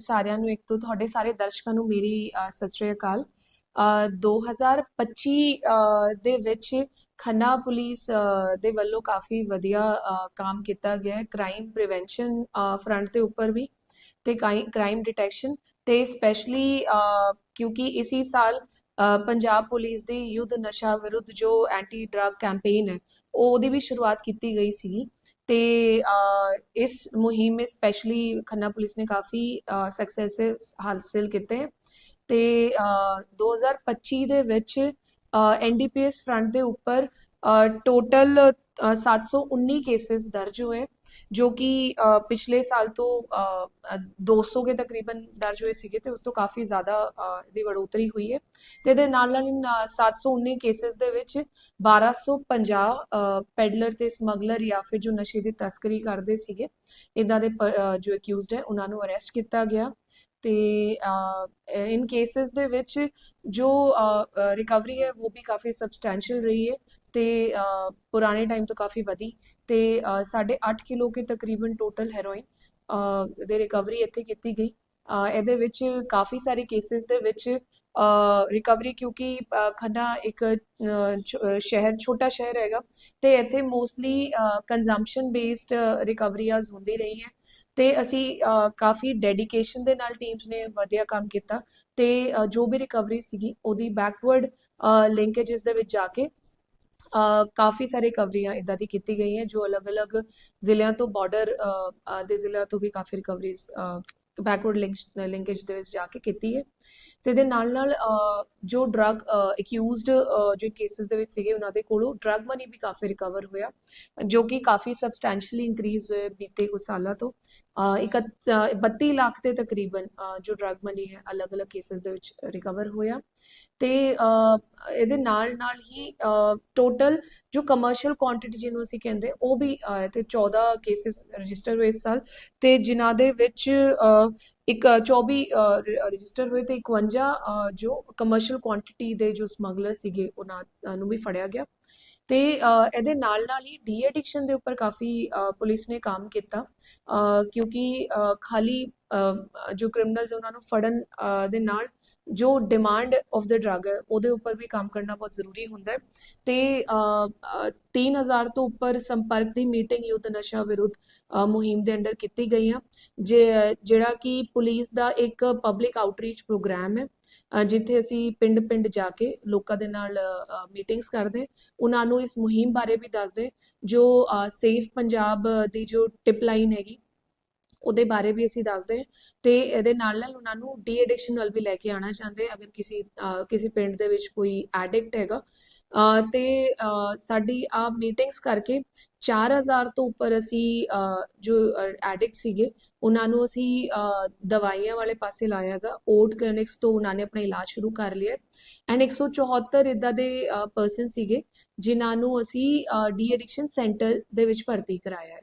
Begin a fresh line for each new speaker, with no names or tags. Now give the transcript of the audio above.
ਸਾਰਿਆਂ ਨੂੰ ਇੱਕ ਤੋਂ ਤੁਹਾਡੇ ਸਾਰੇ ਦਰਸ਼ਕਾਂ ਨੂੰ ਮੇਰੀ ਸਤਿ ਸ਼੍ਰੀ ਅਕਾਲ। ਅ, 2025 ਅ, ਦੇ ਵਿੱਚ ਖੰਨਾ ਪੁਲਿਸ ਦੇ ਵੱਲੋਂ ਕਾਫੀ ਵਧੀਆ ਕੰਮ ਕੀਤਾ ਗਿਆ ਕ੍ਰਾਈਮ ਪ੍ਰੀਵੈਂਸ਼ਨ ਫਰੰਟ ਦੇ ਉੱਪਰ ਵੀ ਤੇ ਕ੍ਰਾਈਮ ਡਿਟੈਕਸ਼ਨ ਤੇ ਸਪੈਸ਼ਲੀ ਕਿਉਂਕਿ ਇਸੀ ਸਾਲ ਪੰਜਾਬ ਪੁਲਿਸ ਦੀ ਯੁੱਧ ਨਸ਼ਾ ਵਿਰੁੱਧ ਜੋ ਐਂਟੀ ਡਰੱਗ ਕੈਂਪੇਨ ਹੈ ਉਹ ਉਹਦੀ ਵੀ ਸ਼ੁਰੂਆਤ ਕੀਤੀ ਗਈ ਸੀ ਤੇ ਇਸ ਮੁਹਿੰਮ ਵਿੱਚ ਸਪੈਸ਼ਲੀ ਖੰਨਾ ਪੁਲਿਸ ਨੇ ਕਾਫੀ ਸਕਸੈਸ ਹਾਸਲ ਕੀਤੇ। ਤੇ ਅ, 2025 ਦੇ ਵਿੱਚ ਐਨਡੀਪੀਐਸ ਫਰੰਟ ਦੇ ਉੱਪਰ टोटल 719 केसेस दर्ज हुए, जो कि पिछले साल तो 200 ਦੇ ਤਕਰੀਬਨ ਦਰਜ ਹੋਏ ਸੀਗੇ ਤੇ ਉਸ ਤੋਂ ਕਾਫੀ ਜ਼ਿਆਦਾ ਦੀ ਵੜੋਤਰੀ ਹੋਈ ਹੈ ਤੇ ਦੇ ਨਾਲ ਨਾਲ ਇਨ 719 ਕੇसेस ਦੇ ਵਿੱਚ 1250 ਪੈਡਲਰ ਤੇ ਸਮਗਲਰ ਜਾਂ ਫਿਰ ਜੋ ਨਸ਼ੇ ਦੀ ਤਸਕਰੀ ਕਰਦੇ ਸੀਗੇ ਇਦਾਂ ਦੇ ਜੋ ਅਕਿਊਜ਼ਡ ਹੈ ਉਹਨਾਂ ਨੂੰ ਅਰੈਸਟ ਕੀਤਾ ਗਿਆ ਤੇ ਇਨ ਕੇसेस ਦੇ ਵਿੱਚ ਜੋ ਰਿਕਵਰੀ ਹੈ ਉਹ ਵੀ ਕਾਫੀ ਸਬਸਟੈਂਸ਼ੀਅਲ ਰਹੀ ਹੈ ਤੇ ਪੁਰਾਣੇ ਟਾਈਮ ਤੋਂ ਕਾਫੀ ਵਧੀ ਤੇ 8.5 ਕਿਲੋ ਕੇ ਤਕਰੀਬਨ ਟੋਟਲ ਹੈਰੋਇਨ ਦੇ ਰਿਕਵਰੀ ਇੱਥੇ ਕੀਤੀ ਗਈ। ਇਹਦੇ ਵਿੱਚ ਕਾਫੀ ਸਾਰੇ ਕੇਸਿਸ ਦੇ ਵਿੱਚ ਰਿਕਵਰੀ ਕਿਉਂਕਿ ਖੰਨਾ ਇੱਕ ਸ਼ਹਿਰ, ਛੋਟਾ ਸ਼ਹਿਰ ਹੈਗਾ ਤੇ ਇੱਥੇ ਮੋਸਟਲੀ ਕੰਜ਼ਮਪਸ਼ਨ ਬੇਸਡ ਰਿਕਵਰੀਜ਼ ਹੁੰਦੀ ਰਹੀ ਹੈ ਤੇ ਅਸੀਂ ਕਾਫੀ ਡੈਡੀਕੇਸ਼ਨ ਦੇ ਨਾਲ ਟੀਮਸ ਨੇ ਵਧੀਆ ਕੰਮ ਕੀਤਾ ਤੇ ਜੋ ਵੀ ਰਿਕਵਰੀ ਸੀਗੀ ਉਹਦੀ ਬੈਕਵਰਡ ਲਿੰਕੇजेस ਦੇ ਵਿੱਚ ਜਾ ਕੇ ਕਾਫੀ ਸਾਰੇ ਰਿਕਵਰੀਆਂ ਇਦਾਂ ਦੀ ਕੀਤੀ ਗਈ ਹੈ ਜੋ ਅਲੱਗ-ਅਲੱਗ ਜ਼ਿਲ੍ਹਿਆਂ ਤੋਂ ਬਾਰਡਰ ਦੇ ਜ਼ਿਲ੍ਹਿਆਂ ਤੋਂ ਵੀ ਕਾਫੀ ਰਿਕਵਰੀਜ਼ ਬੈਕਵਰਡ ਲਿੰਕੇਜ ਦੇ ਵਿੱਚ ਜਾ ਕੇ ਕੀਤੀ ਹੈ। ਤੇ ਇਹਦੇ ਨਾਲ ਨਾਲ ਜੋ ਡਰੱਗ ਅਕਿਊਜ਼ਡ ਜੋ ਕੇਸਸ ਦੇ ਵਿੱਚ ਸੀਗੇ ਉਹਨਾਂ ਦੇ ਕੋਲੋਂ ਡਰੱਗ ਮਨੀ ਵੀ ਕਾਫੀ ਰਿਕਵਰ ਹੋਇਆ, ਜੋ ਕਿ ਕਾਫੀ ਸਬਸਟੈਂਸ਼ੀਅਲੀ ਇਨਕਰੀਜ਼ ਹੋਏ ਬੀਤੇ ਕੁਝ ਸਾਲਾਂ ਤੋਂ। 32 ਲੱਖ ਦੇ ਤਕਰੀਬਨ ਜੋ ਡਰੱਗ ਮਨੀ ਹੈ, ਅਲੱਗ-ਅਲੱਗ ਕੇਸਸ ਦੇ ਵਿੱਚ ਰਿਕਵਰ ਹੋਇਆ। ਤੇ ਇਹਦੇ ਨਾਲ ਨਾਲ ਹੀ ਟੋਟਲ ਜੋ ਕਮਰਸ਼ੀਅਲ ਕੁਆਂਟੀਟੀ ਜਿਹਨੂੰ ਅਸੀਂ ਕਹਿੰਦੇ, ਉਹ ਵੀ ਤੇ 14 ਕੇਸਸ ਰਜਿਸਟਰ ਹੋਏ ਇਸ ਸਾਲ। ਤੇ ਜਿਨ੍ਹਾਂ ਦੇ ਵਿੱਚ ਇੱਕ 24 ਰਜਿਸਟਰ ਹੋਏ ਤੇ 51 ਜੋ ਕਮਰਸ਼ੀਅਲ ਕੁਆਂਟੀਟੀ ਦੇ ਜੋ ਸਮਗਲਰ ਸੀਗੇ, ਉਹਨਾਂ ਨੂੰ ਵੀ ਫੜਿਆ ਗਿਆ। ਤੇ ਇਹਦੇ ਨਾਲ ਨਾਲ ਹੀ ਡੀ ਐਡਿਕਸ਼ਨ ਦੇ ਉੱਪਰ ਕਾਫੀ ਪੁਲਿਸ ਨੇ ਕੰਮ ਕੀਤਾ। ਕਿਉਂਕਿ ਖਾਲੀ ਜੋ ਕ੍ਰਿਮੀਨਲਸ ਉਹਨਾਂ ਨੂੰ ਫੜਨ ਦੇ ਨਾਲ ਜੋ ਡਿਮਾਂਡ ਆਫ ਦ ਡਰੱਗ ਹੈ ਉਹਦੇ ਉੱਪਰ ਵੀ ਕੰਮ ਕਰਨਾ ਬਹੁਤ ਜ਼ਰੂਰੀ ਹੁੰਦਾ ਹੈ। ਤੇ ਅ, 3000 ਤੋਂ ਉੱਪਰ ਸੰਪਰਕ ਦੀ ਮੀਟਿੰਗ ਯੂਥ ਨਸ਼ਾ ਵਿਰੁੱਧ ਮੁਹਿੰਮ ਦੇ ਅੰਡਰ ਕੀਤੀ ਗਈ ਆ। ਜੇ- ਜਿਹੜਾ ਕਿ ਪੁਲਿਸ ਦਾ ਇੱਕ ਪਬਲਿਕ ਆਊਟਰੀਚ ਪ੍ਰੋਗਰਾਮ ਹੈ ਜਿੱਥੇ ਅਸੀਂ ਪਿੰਡ-ਪਿੰਡ ਜਾ ਕੇ ਲੋਕਾਂ ਦੇ ਨਾਲ ਮੀਟਿੰਗਸ ਕਰਦੇ ਉਹਨਾਂ ਨੂੰ ਇਸ ਮੁਹਿੰਮ ਬਾਰੇ ਵੀ ਦੱਸਦੇ ਜੋ ਸੇਫ ਪੰਜਾਬ ਦੀ ਜੋ ਟਿਪ ਲਾਈਨ ਹੈਗੀ ਉਹਦੇ ਬਾਰੇ ਵੀ ਅਸੀਂ ਦੱਸਦੇ ਹਾਂ। ਤੇ ਇਹਦੇ ਨਾਲ ਨਾਲ ਉਹਨਾਂ ਨੂੰ ਡੀ ਐਡਿਕਸ਼ਨ ਵੱਲ ਵੀ ਲੈ ਕੇ ਆਉਣਾ ਚਾਹੁੰਦੇ ਅਗਰ ਕਿਸੇ ਕਿਸੇ ਪਿੰਡ ਦੇ ਵਿੱਚ ਕੋਈ ਐਡਿਕਟ ਹੈਗਾ। ਅ, ਤੇ ਸਾਡੀ ਆ ਮੀਟਿੰਗਸ ਕਰਕੇ 4000 ਤੋਂ ਉੱਪਰ ਅਸੀਂ ਜੋ ਐਡਿਕਟ ਸੀਗੇ ਉਹਨਾਂ ਨੂੰ ਅਸੀਂ ਦਵਾਈਆਂ ਵਾਲੇ ਪਾਸੇ ਲਾਇਆਗਾ ਓਟ ਕਲੀਨਿਕਸ ਤੋਂ ਉਹਨਾਂ ਨੇ ਆਪਣਾ ਇਲਾਜ ਸ਼ੁਰੂ ਕਰ ਲਿਆ। ਐਂਡ 174 ਇਦਾਂ ਦੇ ਪਰਸਨ ਸੀਗੇ ਜਿਨ੍ਹਾਂ ਨੂੰ ਅਸੀਂ ਡੀ ਐਡਿਕਸ਼ਨ ਸੈਂਟਰ ਦੇ ਵਿੱਚ ਭਰਤੀ ਕਰਾਇਆ ਹੈ।